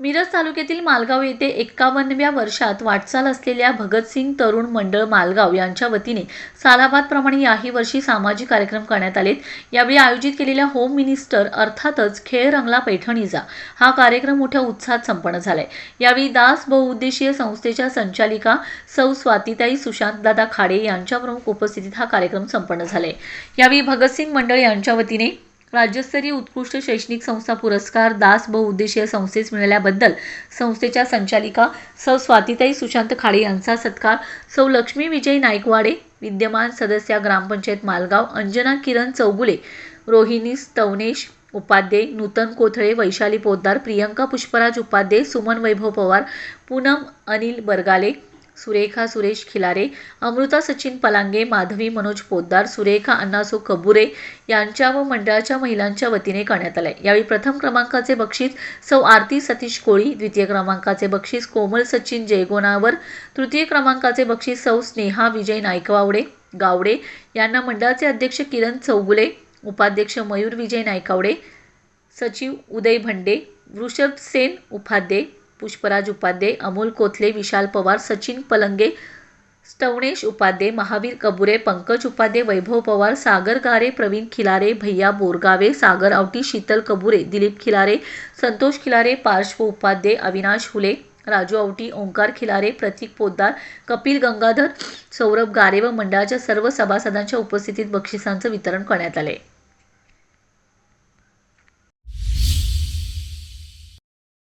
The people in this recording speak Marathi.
मिरज तालुक्यातील मालगाव येथे एक्कावन्नव्या वर्षात वाटचाल असलेल्या भगतसिंग तरुण मंडळ मालगाव यांच्या वतीने सालाबादप्रमाणे याही वर्षी सामाजिक कार्यक्रम करण्यात आलेत. यावेळी आयोजित केलेल्या होम मिनिस्टर अर्थातच खेळ रंगला पैठणीचा हा कार्यक्रम मोठ्या उत्साहात संपन्न झालाय. यावेळी दास बहुउद्देशीय संस्थेच्या संचालिका सौ स्वातीताई सुशांतदादा खाडे यांच्या प्रमुख उपस्थितीत हा कार्यक्रम संपन्न झालाय. यावेळी भगतसिंग मंडळ यांच्या वतीने राज्यस्तरीय उत्कृष्ट शैक्षणिक संस्था पुरस्कार दास बहुउद्देशीय संस्थेस मिळाल्याबद्दल संस्थेच्या संचालिका सौ स्वातीताई सुशांत खाडे यांचा सत्कार. सौ लक्ष्मी विजय नाईकवाडे विद्यमान सदस्या ग्रामपंचायत मालगाव अंजना किरण चौगुले रोहिणी स्तवनेश उपाध्ये नूतन कोथळे वैशाली पोद्दार प्रियंका पुष्पराज उपाध्ये सुमन वैभव पवार पूनम अनिल बरगाले सुरेखा सुरेश खिलारे अमृता सचिन पलांगे माधवी मनोज पोद्दार सुरेखा अण्णासो कबुरे यांच्या व मंडळाच्या महिलांच्या वतीने करण्यात आले यावेळी प्रथम क्रमांकाचे बक्षीस सौ आरती सतीश कोळी द्वितीय क्रमांकाचे बक्षीस कोमल सचिन जयगोनावर तृतीय क्रमांकाचे बक्षीस सौ स्नेहा विजय नायकवावडे गावडे यांना मंडळाचे अध्यक्ष किरण चौगुले उपाध्यक्ष मयूर विजय नायकावडे सचिव उदय भंडे वृषभ सेन उपाध्ये पुष्पराज उपाध्ये अमोल कोथले विशाल पवार सचिन पलंगे स्टवणेश उपाध्ये महावीर कबुरे पंकज उपाध्ये वैभव पवार सागर गारे प्रवीण खिलारे भैया बोरगावे सागर आवटी शीतल कबुरे दिलीप खिलारे संतोष खिलारे पार्श्व उपाध्ये अविनाश हुले राजू आवटी ओंकार खिलारे प्रतीक पोद्दार कपिल गंगाधर सौरभ गारे व मंडळाच्या सर्व सभासदांच्या उपस्थितीत बक्षिसांचं वितरण करण्यात आले